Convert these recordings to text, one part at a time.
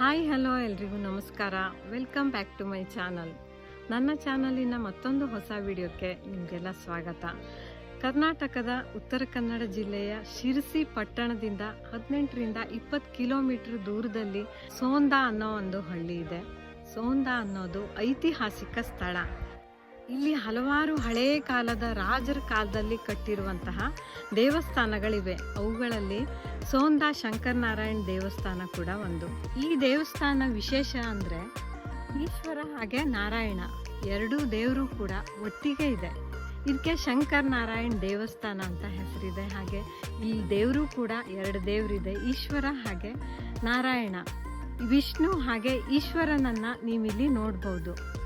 Hi, hello ಎಲ್ರಿಗೂ ನಮಸ್ಕಾರ. Welcome back to my channel. ನನ್ನ ಚಾನಲಿನ ಮತ್ತೊಂದು ಹೊಸ ವಿಡಿಯೋಕ್ಕೆ ನಿಮಗೆಲ್ಲ ಸ್ವಾಗತ. ಕರ್ನಾಟಕದ ಉತ್ತರ ಕನ್ನಡ ಜಿಲ್ಲೆಯ ಶಿರಸಿ ಪಟ್ಟಣದಿಂದ ಹದಿನೆಂಟರಿಂದ ಇಪ್ಪತ್ತು ಕಿಲೋಮೀಟರ್ ದೂರದಲ್ಲಿ ಸೋಂದ ಅನ್ನೋ ಒಂದು ಹಳ್ಳಿ ಇದೆ. ಸೋಂದ ಅನ್ನೋದು ಐತಿಹಾಸಿಕ ಸ್ಥಳ. ಇಲ್ಲಿ ಹಲವಾರು ಹಳೆಯ ಕಾಲದ ರಾಜರ ಕಾಲದಲ್ಲಿ ಕಟ್ಟಿರುವಂತಹ ದೇವಸ್ಥಾನಗಳಿವೆ. ಅವುಗಳಲ್ಲಿ ಸೋಂದ ಶಂಕರನಾರಾಯಣ ದೇವಸ್ಥಾನ ಕೂಡ ಒಂದು. ಈ ದೇವಸ್ಥಾನ ವಿಶೇಷ ಅಂದರೆ ಈಶ್ವರ ಹಾಗೆ ನಾರಾಯಣ ಎರಡೂ ದೇವರು ಕೂಡ ಒಟ್ಟಿಗೆ ಇದೆ. ಇದಕ್ಕೆ ಶಂಕರ್ ನಾರಾಯಣ್ ದೇವಸ್ಥಾನ ಅಂತ ಹೆಸರಿದೆ. ಹಾಗೆ ಈ ದೇವರು ಕೂಡ ಎರಡು ದೇವರಿದೆ. ಈಶ್ವರ ಹಾಗೆ ನಾರಾಯಣ. ವಿಷ್ಣು ಹಾಗೆ ಈಶ್ವರನನ್ನ ನೀವಿಲ್ಲಿ ನೋಡ್ಬೋದು.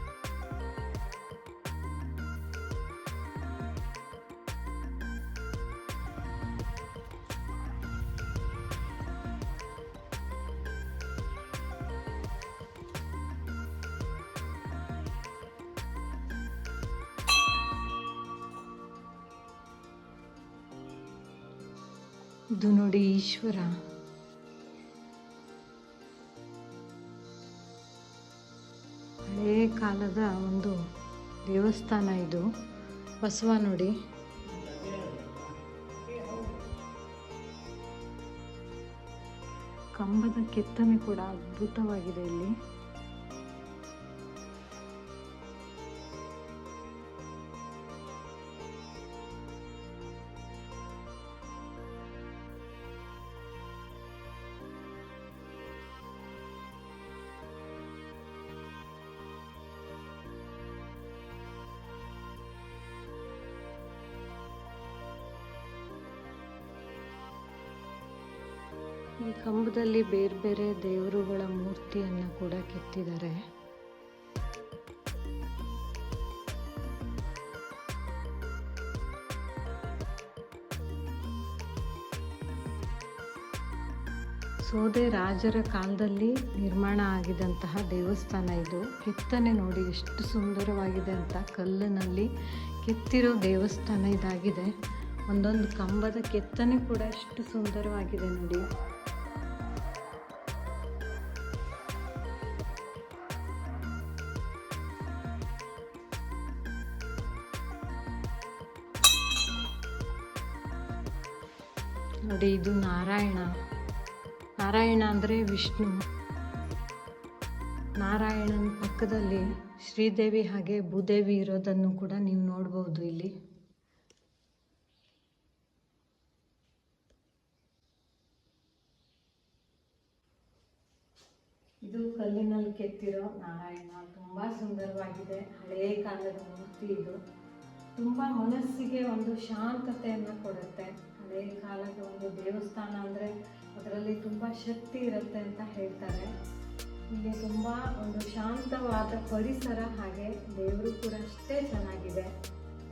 ಇದು ನೋಡಿ ಈಶ್ವರ. ಹಳೇ ಕಾಲದ ಒಂದು ದೇವಸ್ಥಾನ ಇದು. ಬಸವ ನೋಡಿ. ಕಂಬದ ಕೆತ್ತನೆ ಕೂಡ ಅದ್ಭುತವಾಗಿದೆ ಇಲ್ಲಿ. ಈ ಕಂಬದಲ್ಲಿ ಬೇರೆ ಬೇರೆ ದೇವರುಗಳ ಮೂರ್ತಿಯನ್ನು ಕೂಡ ಕೆತ್ತಿದ್ದಾರೆ. ಸೋದೆ ರಾಜರ ಕಾಲದಲ್ಲಿ ನಿರ್ಮಾಣ ಆಗಿದಂತಹ ದೇವಸ್ಥಾನ ಇದು. ಕೆತ್ತನೆ ನೋಡಿ ಎಷ್ಟು ಸುಂದರವಾಗಿದೆ ಅಂತ ಕಲ್ಲಿನಲ್ಲಿ ಕೆತ್ತಿರೋ ದೇವಸ್ಥಾನ ಇದಾಗಿದೆ. ಒಂದೊಂದು ಕಂಬದ ಕೆತ್ತನೆ ಕೂಡ ಎಷ್ಟು ಸುಂದರವಾಗಿದೆ ನೋಡಿ. ನೋಡಿ, ಇದು ನಾರಾಯಣ. ನಾರಾಯಣ ಅಂದರೆ ವಿಷ್ಣು. ನಾರಾಯಣನ ಪಕ್ಕದಲ್ಲಿ ಶ್ರೀದೇವಿ ಹಾಗೆ ಭೂದೇವಿ ಇರೋದನ್ನು ಕೂಡ ನೀವು ನೋಡ್ಬೋದು ಇಲ್ಲಿ. ಇದು ಕಲ್ಲಿನಲ್ಲಿ ಕೆತ್ತಿರೋ ನಾರಾಯಣ ತುಂಬ ಸುಂದರವಾಗಿದೆ. ಹಳೇ ಕಾಲದ ಮೂರ್ತಿ ಇದು. ತುಂಬ ಮನಸ್ಸಿಗೆ ಒಂದು ಶಾಂತತೆಯನ್ನು ಕೊಡುತ್ತೆ. ಹಳೆಯ ಕಾಲದ ಒಂದು ದೇವಸ್ಥಾನ ಅಂದರೆ ಅದರಲ್ಲಿ ತುಂಬ ಶಕ್ತಿ ಇರುತ್ತೆ ಅಂತ ಹೇಳ್ತಾರೆ. ಇಲ್ಲಿ ತುಂಬ ಒಂದು ಶಾಂತವಾದ ಪರಿಸರ ಹಾಗೆ ದೇವರು ಕೂಡ ಅಷ್ಟೇ ಚೆನ್ನಾಗಿದೆ.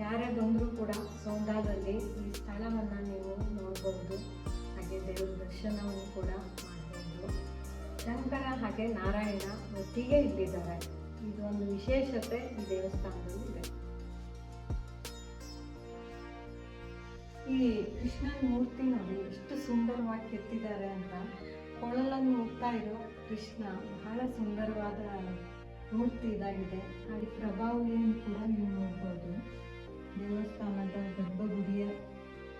ಯಾರೇ ಬಂದರೂ ಕೂಡ ಸೋಂಡಾದಲ್ಲಿ ಈ ಸ್ಥಳವನ್ನು ನೀವು ನೋಡಬಹುದು ಹಾಗೆ ದೇವರ ದರ್ಶನವನ್ನು ಕೂಡ ಮಾಡ್ಬೋದು ಶಂಕರ ಹಾಗೆ ನಾರಾಯಣ ಒಟ್ಟಿಗೆ ಇಲ್ಲಿದ್ದಾರೆ. ಇದು ಒಂದು ವಿಶೇಷತೆ ಈ ದೇವಸ್ಥಾನದಲ್ಲಿ ಇದೆ. ಈ ಕೃಷ್ಣನ ಮೂರ್ತಿ ನೋಡಿ ಎಷ್ಟು ಸುಂದರವಾಗಿ ಕೆತ್ತಿದ್ದಾರೆ ಅಂತ ಕೊಳಲನ್ನು ಹೋಗ್ತಾ ಇರೋ ಕೃಷ್ಣ ಬಹಳ ಸುಂದರವಾದ ಮೂರ್ತಿ ಇದಾಗಿದೆ. ಹಾಗೆ ಪ್ರಭಾವಳಿಯನ್ನು ಕೂಡ ನೀವು ನೋಡ್ಬೋದು. ದೇವಸ್ಥಾನದ ಗರ್ಭಗುಡಿಯ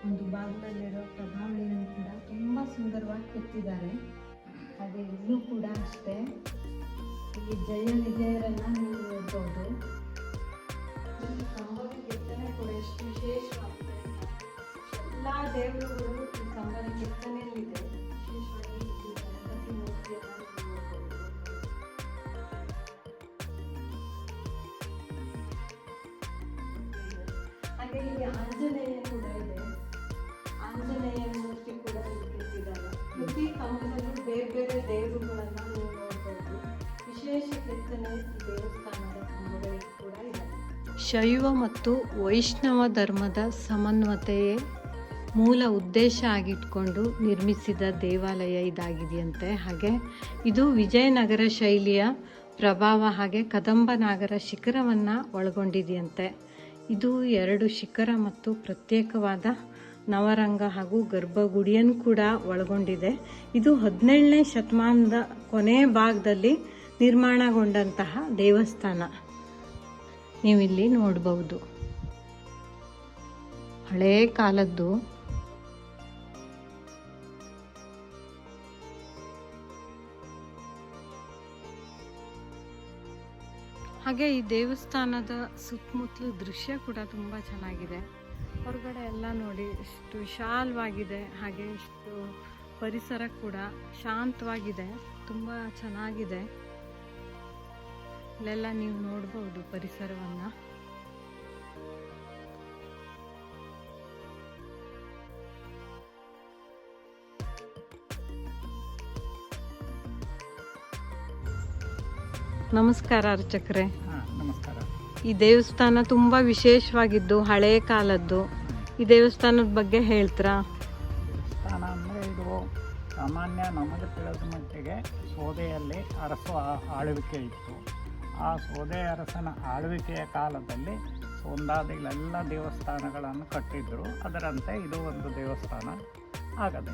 ಒಂದು ಭಾಗದಲ್ಲಿರೋ ಪ್ರಭಾವಳಿಯನ್ನು ಕೂಡ ತುಂಬ ಸುಂದರವಾಗಿ ಕೆತ್ತಿದ್ದಾರೆ. ಹಾಗೆ ಇಲ್ಲೂ ಕೂಡ ಅಷ್ಟೇ. ಇಲ್ಲಿ ಜಯ ವಿಜಯರನ್ನ ನೀವು ನೋಡ್ಬೋದು. ಕಂಬದ ಕೆತ್ತನೆ ಕೂಡ ಎಷ್ಟು ವಿಶೇಷವಾಗಿದೆ. ಎಲ್ಲ ದೇವರುಗಳು ಈ ಕಂಬದ ಕೆತ್ತನೆಯಲ್ಲಿದೆ. ಹಾಗೆ ಇಲ್ಲಿ ಆಂಜನೇಯ ಶೈವ ಮತ್ತು ವೈಷ್ಣವ ಧರ್ಮದ ಸಮನ್ವತೆಯೇ ಮೂಲ ಉದ್ದೇಶ ಆಗಿಟ್ಕೊಂಡು ನಿರ್ಮಿಸಿದ ದೇವಾಲಯ ಇದಾಗಿದೆಯಂತೆ. ಹಾಗೆ ಇದು ವಿಜಯನಗರ ಶೈಲಿಯ ಪ್ರಭಾವ ಹಾಗೆ ಕದಂಬನಾಗರ ಶಿಖರವನ್ನು ಒಳಗೊಂಡಿದೆಯಂತೆ. ಇದು ಎರಡು ಶಿಖರ ಮತ್ತು ಪ್ರತ್ಯೇಕವಾದ ನವರಂಗ ಹಾಗೂ ಗರ್ಭಗುಡಿಯನ್ನು ಕೂಡ ಒಳಗೊಂಡಿದೆ. ಇದು ಹದಿನೇಳನೇ ಶತಮಾನದ ಕೊನೆಯ ಭಾಗದಲ್ಲಿ ನಿರ್ಮಾಣಗೊಂಡಂತಹ ದೇವಸ್ಥಾನ. ನೀವಿಲ್ಲಿ ನೋಡಬಹುದು ಹಳೇ ಕಾಲದ್ದು ಹಾಗೆ ಈ ದೇವಸ್ಥಾನದ ಸುತ್ತಮುತ್ತಲು ದೃಶ್ಯ ಕೂಡ ತುಂಬ ಚೆನ್ನಾಗಿದೆ. ಹೊರಗಡೆ ಎಲ್ಲ ನೋಡಿ ಇಷ್ಟು ವಿಶಾಲವಾಗಿದೆ, ಹಾಗೆ ಇಷ್ಟು ಪರಿಸರ ಕೂಡ ಶಾಂತವಾಗಿದೆ, ತುಂಬ ಚೆನ್ನಾಗಿದೆ. ಇಲ್ಲೆಲ್ಲ ನೀವು ನೋಡ್ಬೋದು ಪರಿಸರವನ್ನು. ನಮಸ್ಕಾರ ಅರ್ಚಕ್ರೆ. ಹಾ, ನಮಸ್ಕಾರ. ಈ ದೇವಸ್ಥಾನ ತುಂಬಾ ವಿಶೇಷವಾಗಿದ್ದು ಹಳೆ ಕಾಲದ್ದು. ಈ ದೇವಸ್ಥಾನದ ಬಗ್ಗೆ ಹೇಳ್ತೀರಾ? ದೇವಸ್ಥಾನ ಅಂದರೆ ಇದು ಸಾಮಾನ್ಯ ನಮಗೆ ತಿಳಿದ ಮಟ್ಟಿಗೆ ಸೋದೆಯಲ್ಲಿ ಅರಸು ಆಳ್ವಿಕೆ ಇತ್ತು. ಆ ಸೋದೆ ಅರಸನ ಆಳ್ವಿಕೆಯ ಕಾಲದಲ್ಲಿ ಸೋಂದಾದಿಗಳೆಲ್ಲ ದೇವಸ್ಥಾನಗಳನ್ನು ಕಟ್ಟಿದ್ದರು ಅದರಂತೆ ಇದು ಒಂದು ದೇವಸ್ಥಾನ ಆಗದೆ.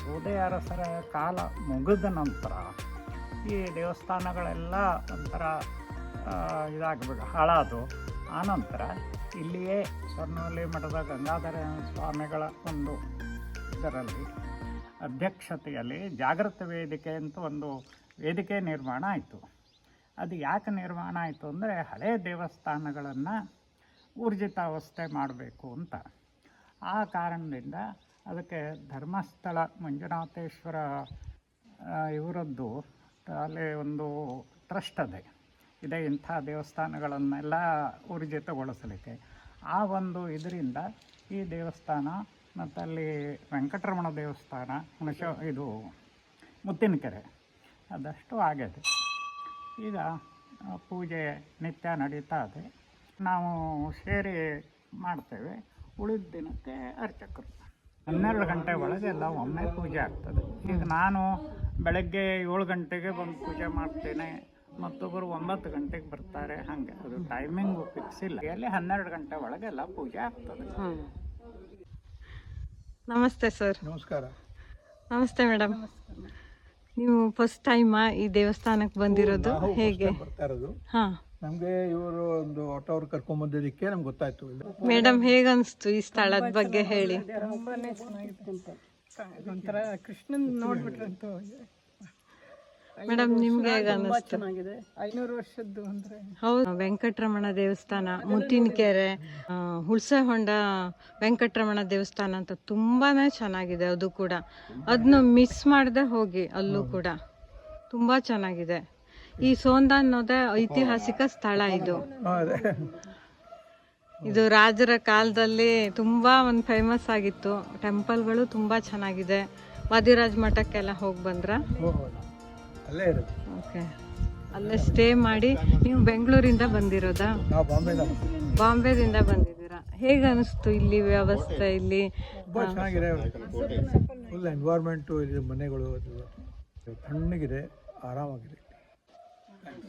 ಸೋದೆ ಅರಸರ ಕಾಲ ಮುಗಿದ ನಂತರ ಈ ದೇವಸ್ಥಾನಗಳೆಲ್ಲ ಒಂಥರ ಇದಾಗಬೇಕು ಹಾಳಾದು ಆನಂತರ ಇಲ್ಲಿಯೇ ಸ್ವರ್ಣವಲ್ಲಿ ಮಠದ ಗಂಗಾಧರ ಸ್ವಾಮಿಗಳ ಒಂದು ಇದರಲ್ಲಿ ಅಧ್ಯಕ್ಷತೆಯಲ್ಲಿ ಜಾಗೃತ ವೇದಿಕೆ ಅಂತ ಒಂದು ವೇದಿಕೆ ನಿರ್ಮಾಣ ಆಯಿತು. ಅದು ಯಾಕೆ ನಿರ್ಮಾಣ ಆಯಿತು ಅಂದರೆ ಹಳೆ ದೇವಸ್ಥಾನಗಳನ್ನು ಊರ್ಜಿತಾವಸ್ಥೆ ಮಾಡಬೇಕು ಅಂತ. ಆ ಕಾರಣದಿಂದ ಅದಕ್ಕೆ ಧರ್ಮಸ್ಥಳ, ಮಂಜುನಾಥೇಶ್ವರ ಇವರದ್ದು ಅಲ್ಲಿ ಒಂದು ಟ್ರಸ್ಟ್ ಅದೇ. ಇದೆ ಇಂಥ ದೇವಸ್ಥಾನಗಳನ್ನೆಲ್ಲ ಊರ್ಜಿತಗೊಳಿಸಲಿಕ್ಕೆ. ಆ ಒಂದು ಇದರಿಂದ ಈ ದೇವಸ್ಥಾನ ಮತ್ತು ಅಲ್ಲಿ ವೆಂಕಟರಮಣ ದೇವಸ್ಥಾನ, ಹುಣಸ, ಇದು ಮುತ್ತಿನಕೆರೆ, ಅದಷ್ಟು ಆಗಿದೆ. ಈಗ ಪೂಜೆ ನಿತ್ಯ ನಡೀತಾ ಇದೆ. ನಾವು ಸೇರಿ ಮಾಡ್ತೇವೆ. ಉಳಿದ ದಿನಕ್ಕೆ ಅರ್ಚಕರು. ಹನ್ನೆರಡು ಗಂಟೆ ಒಳಗೆ ಎಲ್ಲ ಒಮ್ಮೆ ಪೂಜೆ ಆಗ್ತದೆ. ಈಗ ನಾನು ಬೆಳಗ್ಗೆ ಏಳು ಗಂಟೆಗೆ ಬಂದು ಪೂಜೆ ಮಾಡ್ತೇನೆ. ಮತ್ತೊಬ್ಬರು ಒಂಬತ್ತು ಗಂಟೆಗೆ ಬರ್ತಾರೆ. ಹಾಗೆ. ಅದು ಟೈಮಿಂಗು ಫಿಕ್ಸ್ ಇಲ್ಲ. ಎಲ್ಲಿ ಹನ್ನೆರಡು ಗಂಟೆ ಒಳಗೆ ಎಲ್ಲ ಪೂಜೆ ಆಗ್ತದೆ. ನಮಸ್ತೆ ಸರ್. ನಮಸ್ಕಾರ. ನಮಸ್ತೆ ಮೇಡಮ್. ನೀವು ಫಸ್ಟ್ ಟೈಮ್ ಈ ದೇವಸ್ಥಾನಕ್ಕೆ ಬಂದಿರೋದು? ಹೇಗೆ? ಬರ್ತಾ ಇರೋದು. ಹಾ. ನಮ್ಗೆ ಇವರು ಒಂದು ಆಟೋ ಅವ್ರು ಕರ್ಕೊಂಡ್ ಬಂದಿದ್ದಕ್ಕೆ ನಮ್ಗೆ ಗೊತ್ತಾಯ್ತು. ಮೇಡಮ್ ಹೇಗನ್ಸ್ತು ಈ ಸ್ಥಳದ ಬಗ್ಗೆ ಹೇಳಿ? ಒಂಥರ ಕೃಷ್ಣನ್ ನೋಡ್ಬಿಟ್ರಂತೂ. ಮೇಡಮ್ ನಿಮ್ಗೆ ಹೇಗ ಅನಿಸ್ತು ಚೆನ್ನಾಗಿದೆ. ಐನೂರು ವರ್ಷದ್ದು ಅಂದ್ರೆ. ಹೌದು ವೆಂಕಟರಮಣ ದೇವಸ್ಥಾನ ಮುತ್ತಿನಕೆರೆ ಆ, ಹುಳ್ಸೆ ಹೊಂಡ ವೆಂಕಟರಮಣ ದೇವಸ್ಥಾನ ಅಂತ ತುಂಬಾನೇ ಚೆನ್ನಾಗಿದೆ ಅದು ಕೂಡ. ಅದನ್ನು ಮಿಸ್ ಮಾಡದೆ ಹೋಗಿ ಅಲ್ಲೂ ಕೂಡ. ತುಂಬಾ ಚೆನ್ನಾಗಿದೆ. ಈ ಸೋಂದ ಅನ್ನೋದೇ ಐತಿಹಾಸಿಕ ಸ್ಥಳ ಇದು. ಇದು ರಾಜರ ಕಾಲದಲ್ಲಿ ತುಂಬಾ ಒಂದು ಫೇಮಸ್ ಆಗಿತ್ತು. ಟೆಂಪಲ್ಗಳು ತುಂಬಾ ಚೆನ್ನಾಗಿದೆ. ವಾದಿರಾಜ್ ಮಠಕ್ಕೆಲ್ಲ ಹೋಗಿ ಬಂದ್ರ. ಅಲ್ಲೇ ಇರೋದು ಓಕೆ. ಅಲ್ಲೇ ಸ್ಟೇ ಮಾಡಿ ನೀವು ಬೆಂಗಳೂರಿಂದ ಬಂದಿರೋದಾ? ನಾವು ಬಾಂಬೆಯಿಂದ. ಬಾಂಬೆದಿಂದ ಬಂದಿದ್ದೀರಾ? ಹೇಗೆ ಅನಿಸ್ತು ಇಲ್ಲಿ ವ್ಯವಸ್ಥೆ ಇಲ್ಲಿ? ತುಂಬಾ ಚೆನ್ನಾಗಿದೆ. ಫುಲ್ ಎನ್ವೈರ್ಮೆಂಟು ಇಲ್ಲಿ ಮನೆಗಳು ತಣ್ಣಗಿದೆ ಆರಾಮಾಗಿದೆ.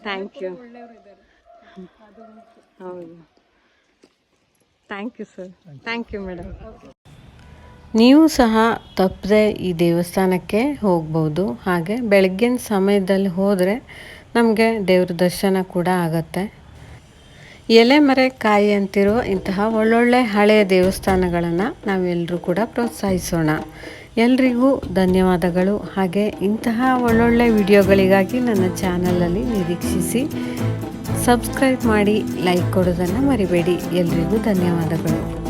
ಥ್ಯಾಂಕ್ ಯು ಹೌದು. Thank you sir thank you madam ನೀವು ಸಹ ತಪ್ಪದೆ ಈ ದೇವಸ್ಥಾನಕ್ಕೆ ಹೋಗ್ಬೋದು. ಹಾಗೆ ಬೆಳಗ್ಗಿನ ಸಮಯದಲ್ಲಿ ಹೋದರೆ ನಮಗೆ ದೇವ್ರ ದರ್ಶನ ಕೂಡ ಆಗತ್ತೆ. ಎಲೆ ಮರೆ ಕಾಯಿ ಅಂತಿರುವ ಇಂತಹ ಒಳ್ಳೊಳ್ಳೆ ಹಳೆಯ ದೇವಸ್ಥಾನಗಳನ್ನು ನಾವೆಲ್ಲರೂ ಕೂಡ ಪ್ರೋತ್ಸಾಹಿಸೋಣ. ಎಲ್ರಿಗೂ ಧನ್ಯವಾದಗಳು. ಹಾಗೆ ಇಂತಹ ಒಳ್ಳೊಳ್ಳೆ ವಿಡಿಯೋಗಳಿಗಾಗಿ ನನ್ನ ಚಾನಲಲ್ಲಿ ನಿರೀಕ್ಷಿಸಿ ಸಬ್ಸ್ಕ್ರೈಬ್ ಮಾಡಿ ಲೈಕ್ ಕೊಡೋದನ್ನು ಮರಿಬೇಡಿ. ಎಲ್ರಿಗೂ ಧನ್ಯವಾದಗಳು.